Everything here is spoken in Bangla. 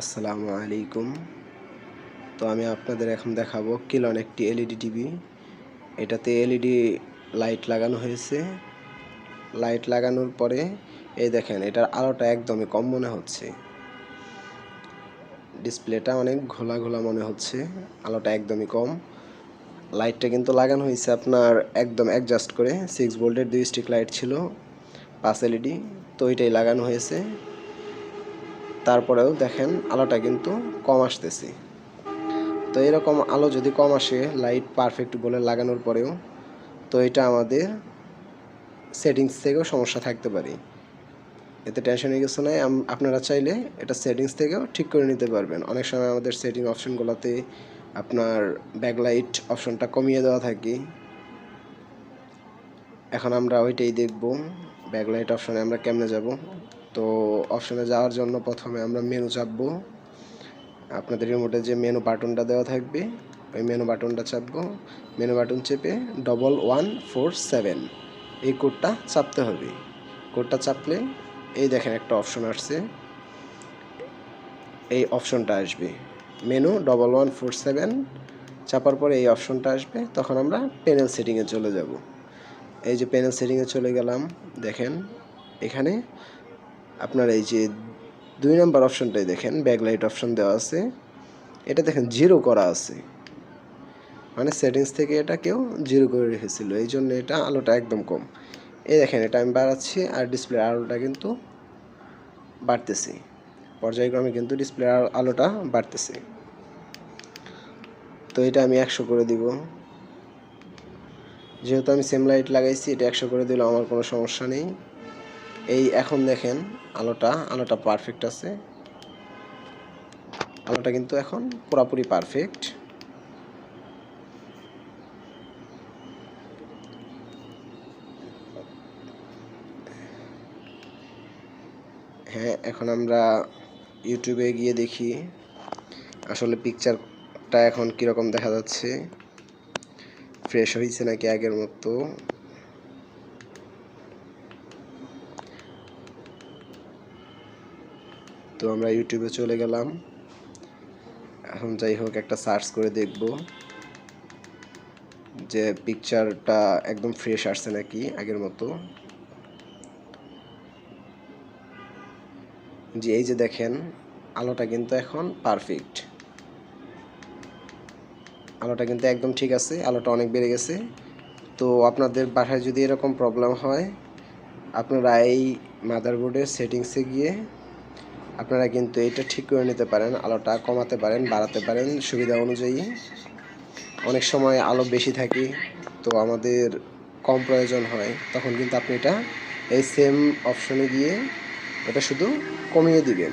আসসালামু আলাইকুম। তো আমি আপনাদের এখন দেখাবো কিলন একটি এলইডি টিভি এটাতে এলইডি লাইট লাগানো হয়েছে। লাইট লাগানোর পরে, এই দেখেন, এটার আলোটা একদমই কম মনে হচ্ছে। ডিসপ্লেটা অনেক ঘোলা ঘোলা মনে হচ্ছে, আলোটা একদমই কম। লাইটটা কিন্তু লাগানো হয়েছে আপনার একদম অ্যাডজাস্ট করে। সিক্স ভোল্টের দুই স্টিক লাইট ছিল, পাঁচ এলইডি তো ওইটাই লাগানো হয়েছে। তারপরেও দেখেন আলোটা কিন্তু কম আসতেছে। তো এরকম আলো যদি কম আসে লাইট পারফেক্ট বলে লাগানোর পরেও, তো এটা আমাদের সেটিংস থেকেও সমস্যা থাকতে পারে। এতে টেনশনের কিছু নাই আম- আপনারা চাইলে এটা সেটিংস থেকেও ঠিক করে নিতে পারবেন। অনেক সময় আমাদের সেটিং অপশনগুলোতে আপনার ব্যাকলাইট অপশনটা কমিয়ে দেওয়া থাকে। এখন আমরা ওইটাই দেখব। ব্যাকলাইট অপশনে আমরা কেমনে যাব? তো অপশনে যাওয়ার জন্য প্রথমে আমরা মেনু চাপবো। আপনাদের রিমোটে যে মেনু বাটনটা দেওয়া থাকবে, ওই মেনু বাটনটা চাপবো। মেনু বাটন চেপে ডবল ওয়ান ফোর সেভেন এই কোডটা চাপতে হবে। কোডটা চাপলে এই দেখেন একটা অপশন আসছে। এই অপশনটা আসবে। Menu double one four seven চাপার পরে এই অপশনটা আসবে। তখন আমরা প্যানেল সেটিংয়ে চলে যাব। এই যে প্যানেল সেটিংয়ে চলে গেলাম, দেখেন, এখানে আপনার এই যে দুই নম্বর অপশনটাই দেখেন ব্যাকলাইট অপশন দেওয়া আছে। এটা দেখেন জিরো করা আছে। মানে সেটিংস থেকে এটা কেউ জিরো করে রেখেছিল, এই জন্য এটা আলোটা একদম কম। এই দেখেন, এটা আমি বাড়াচ্ছি, আর ডিসপ্লে আলোটা কিন্তু বাড়তেছে। পর্যায়ক্রমে কিন্তু ডিসপ্লে আলোটা বাড়তেছে। তো এটা আমি একশো করে দিব। যেহেতু আমি সেম লাইট লাগাইছি, এটা একশো করে দিলেও আমার কোনো সমস্যা নেই। এই এখন দেখেন আলোটা আলোটা পারফেক্ট আছে। আলোটা কিন্তু এখন পুরাপুরি পারফেক্ট হ্যাঁ এখন আমরা ইউটিউবে গিয়ে দেখি আসলে পিকচারটা এখন কীরকম দেখা যাচ্ছে। ফ্রেশ হয়েছে নাকি আগের মতো? তো আমরা ইউটিউবে চলে গেলাম। এখন যাই হোক, একটা সার্চ করে দেখব যে পিকচারটা একদম ফ্রেশ আসছে নাকি আগের মতো। যে এই যে দেখেন, আলোটা কিন্তু এখন পারফেক্ট আলোটা কিন্তু একদম ঠিক আছে, আলোটা অনেক বেড়ে গেছে। তো আপনাদের বাসায় যদি এরকম প্রবলেম হয়, আপনারা এই মাদারবোর্ডের সেটিংসে গিয়ে আপনারা কিন্তু এটা ঠিক করে নিতে পারেন, আলোটা কমাতে পারেন, বাড়াতে পারেন সুবিধা অনুযায়ী। অনেক সময় আলো বেশি থাকে, তো আমাদের কম প্রয়োজন হয়, তখন কিন্তু আপনি এটা এই সেম অপশনে গিয়ে এটা শুধু কমিয়ে দিবেন।